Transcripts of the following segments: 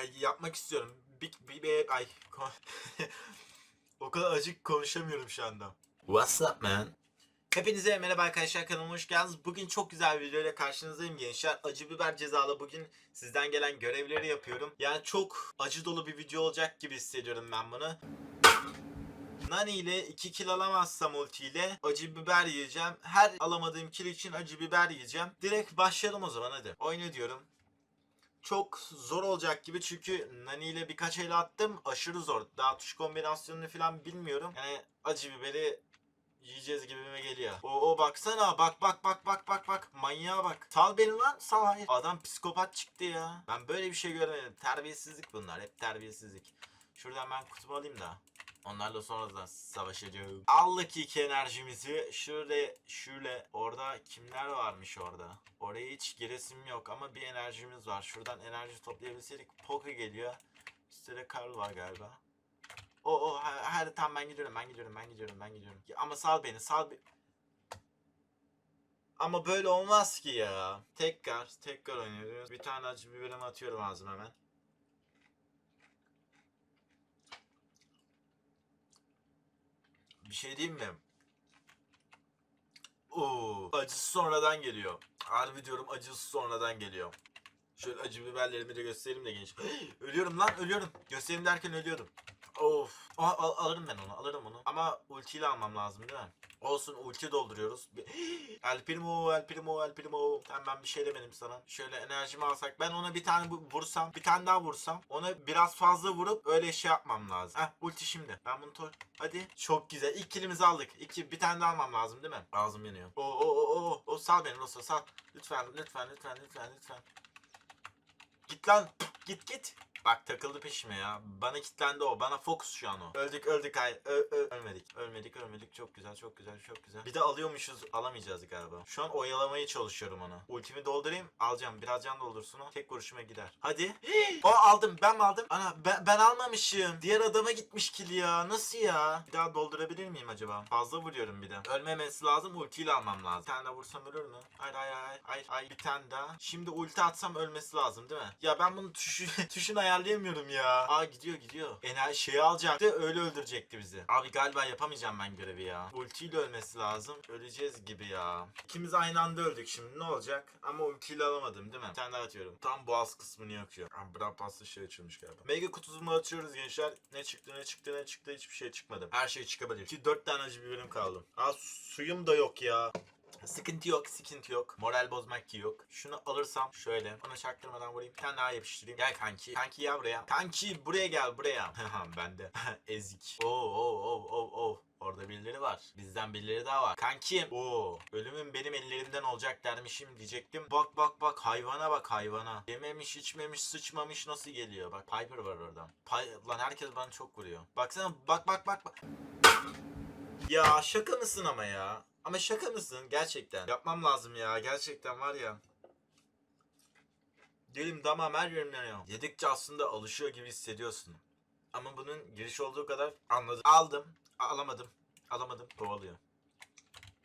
Ya yapmak istiyorum. Bir, bir, bir ay. o kadar acık konuşamıyorum şu anda. What's up man? Hepinize merhaba arkadaşlar kanalıma hoş geldiniz. Bugün çok güzel bir videoyla karşınızdayım gençler. Acı biber cezalı bugün sizden gelen görevleri yapıyorum. Yani çok acı dolu bir video olacak gibi hissediyorum ben bunu. Nani ile 2 kill alamazsam ulti ile acı biber yiyeceğim. Her alamadığım kill için acı biber yiyeceğim. Direkt başlayalım o zaman hadi. Oyna diyorum. Çok zor olacak gibi çünkü Nani ile birkaç el attım. Aşırı zor. Daha tuş kombinasyonunu falan bilmiyorum. Yani acı biberi yiyeceğiz gibime geliyor. O, o baksana bak bak bak bak bak bak manyağa bak. Sal beni lan sal hayır. Adam psikopat çıktı ya. Ben böyle bir şey görmedim. Terbiyesizlik bunlar hep terbiyesizlik. Şuradan ben kutumu alayım da. Onlarla sonradan savaş ediyorum. Aldık iki enerjimizi. Şöyle şöyle orada kimler varmış orada? Oraya hiç giresim yok ama bir enerjimiz var. Şuradan enerji toplayabilseydik Poke geliyor. Üstte Karl var galiba. O o her, her tam ben gidiyorum ben gidiyorum ben gidiyorum ben gidiyorum. Ama sal beni sal be- Ama böyle olmaz ki ya. Tekrar tekrar oynuyoruz. Bir tane acı biberimi atıyorum ağzıma hemen. Bir şey diyeyim mi? Oo, acısı sonradan geliyor. Harbi diyorum acısı sonradan geliyor. Şöyle acı biberlerimi de göstereyim de genç. ölüyorum lan ölüyorum. Göstereyim derken ölüyorum. Of. Aa, al- alırım ben onu alırım onu. Ama ultiyle almam lazım değil mi? Olsun ulti dolduruyoruz. El Primo, El Primo, El Primo. Tamam ben bir şey demedim sana. Şöyle enerjimi alsak. Ben ona bir tane vursam, bir tane daha vursam. Ona biraz fazla vurup öyle şey yapmam lazım. Heh ulti şimdi. Ben bunu tor... Hadi. Çok güzel. İlk kilimizi aldık. İki, bir tane daha almam lazım değil mi? Ağzım yanıyor. Oo, oo, oo, oo. O sal beni Rosa sal. Lütfen, lütfen, lütfen, lütfen, lütfen. Git lan. Git git. Bak takıldı peşime ya. Bana kilitlendi o. Bana fokus şu an o. Öldük öldük hayır. Ö- ö- ölmedik. Ölmedik ölmedik. Çok güzel çok güzel çok güzel. Bir de alıyormuşuz. Alamayacağız galiba. Şu an oyalamaya çalışıyorum onu. Ultimi doldurayım. Alacağım. Biraz can doldursun o. Tek vuruşuma gider. Hadi. o aldım. Ben mi aldım? Ana ben, ben almamışım. Diğer adama gitmiş kill ya. Nasıl ya? Bir daha doldurabilir miyim acaba? Fazla vuruyorum bir de. Ölmemesi lazım. Ultiyle almam lazım. Bir tane daha vursam ölür mü? Hayır hayır hayır. Hayır hayır. Bir tane daha. Şimdi ulti atsam ölmesi lazım değil mi? Ya ben bunu tuşu, tuşunu ayarlayamıyorum ya. Aa gidiyor gidiyor. Ener şeyi alacaktı öyle öldürecekti bizi. Abi galiba yapamayacağım ben görevi ya. Ultiyle ölmesi lazım. Öleceğiz gibi ya. İkimiz aynı anda öldük şimdi ne olacak? Ama ultiyle alamadım değil mi? Bir tane daha atıyorum. Tam boğaz kısmını yakıyor. Aa, Brawl Pass'ta şey açılmış galiba. Mega kutusunu açıyoruz gençler. Ne çıktı ne çıktı ne çıktı hiçbir şey çıkmadı. Her şey çıkabilir. Ki 4 tane acı biberim kaldı. Aa suyum da yok ya. Sıkıntı yok, sıkıntı yok. Moral bozmak ki yok. Şunu alırsam şöyle. Ona çaktırmadan vurayım. Bir tane daha yapıştırayım. Gel kanki. Kanki ya buraya. Kanki buraya gel buraya. ben de. Ezik. Oo oo oo oo oo. Orada birileri var. Bizden birileri daha var. Kankim. Oo. Ölümün benim ellerimden olacak dermişim diyecektim. Bak bak bak hayvana bak hayvana. Yememiş içmemiş sıçmamış nasıl geliyor. Bak Piper var oradan. Py- Lan herkes bana çok vuruyor. Baksana bak bak bak bak. Ya şaka mısın ama ya? Ama şaka mısın gerçekten? Yapmam lazım ya gerçekten var ya. Dilim damağım her yerim yanıyor. Yedikçe aslında alışıyor gibi hissediyorsun. Ama bunun giriş olduğu kadar anladım. Aldım. Alamadım. Alamadım. Kovalıyor.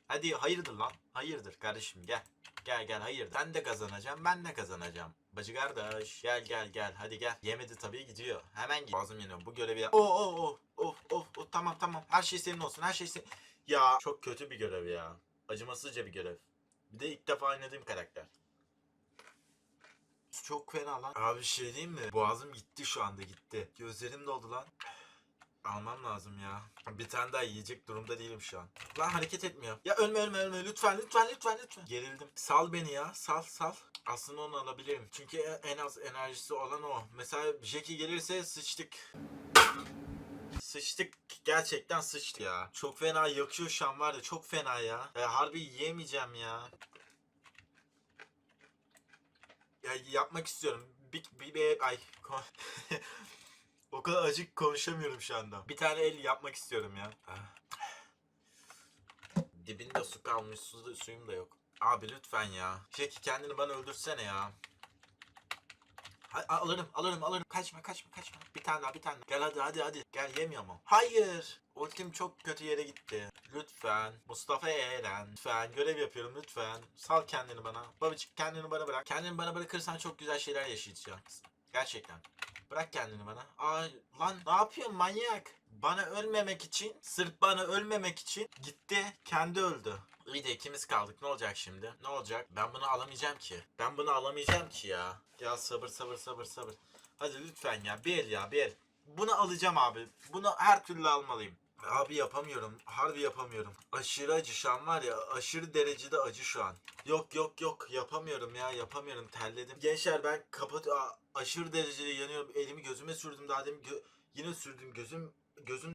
Hadi hayırdır lan. Hayırdır kardeşim gel. Gel gel hayır. Sen de kazanacaksın ben de kazanacağım. Bacı kardeş gel gel gel hadi gel. Yemedi tabii gidiyor. Hemen git. Boğazım yanıyor. Bu görevi yap. Oh oh oh oh oh oh tamam tamam. Her şey senin olsun her şey senin. Ya çok kötü bir görev ya. Acımasızca bir görev. Bir de ilk defa oynadığım karakter. Çok fena lan. Abi şey diyeyim mi? Boğazım gitti şu anda gitti. Gözlerim doldu lan. Almam lazım ya. Bir tane daha yiyecek durumda değilim şu an. Lan hareket etmiyor. Ya ölme ölme ölme lütfen lütfen lütfen lütfen. Gerildim. Sal beni ya sal sal. Aslında onu alabilirim. Çünkü en az enerjisi olan o. Mesela Jackie gelirse sıçtık. Sıçtık gerçekten sıçtı ya. Çok fena yakıyor şu an var ya çok fena ya. E, harbi yiyemeyeceğim ya. Ya yapmak istiyorum. Bir, bir, bir ay. o kadar acık konuşamıyorum şu anda. Bir tane el yapmak istiyorum ya. Dibinde su kalmış, su, suyum da yok. Abi lütfen ya. Jackie kendini bana öldürsene ya. Alırım, alırım, alırım. Kaçma, kaçma, kaçma. Bir tane daha, bir tane daha. Gel hadi, hadi, hadi. Gel yemiyor mu? Hayır. Ultim çok kötü yere gitti. Lütfen. Mustafa Eren. Lütfen. Görev yapıyorum lütfen. Sal kendini bana. Babacık kendini bana bırak. Kendini bana bırakırsan çok güzel şeyler yaşayacağız. Gerçekten. Bırak kendini bana. Ay lan ne yapıyorsun manyak? Bana ölmemek için, sırf bana ölmemek için gitti, kendi öldü. İyi de ikimiz kaldık. Ne olacak şimdi? Ne olacak? Ben bunu alamayacağım ki. Ben bunu alamayacağım ki ya. Ya sabır sabır sabır sabır. Hadi lütfen ya. Bir el ya bir el. Bunu alacağım abi. Bunu her türlü almalıyım. Abi yapamıyorum. Harbi yapamıyorum. Aşırı acı şu an var ya. Aşırı derecede acı şu an. Yok yok yok. Yapamıyorum ya. Yapamıyorum. Terledim. Gençler ben kapat... Aşırı derecede yanıyorum. Elimi gözüme sürdüm daha demin. Gö- yine sürdüm. Gözüm... Gözüm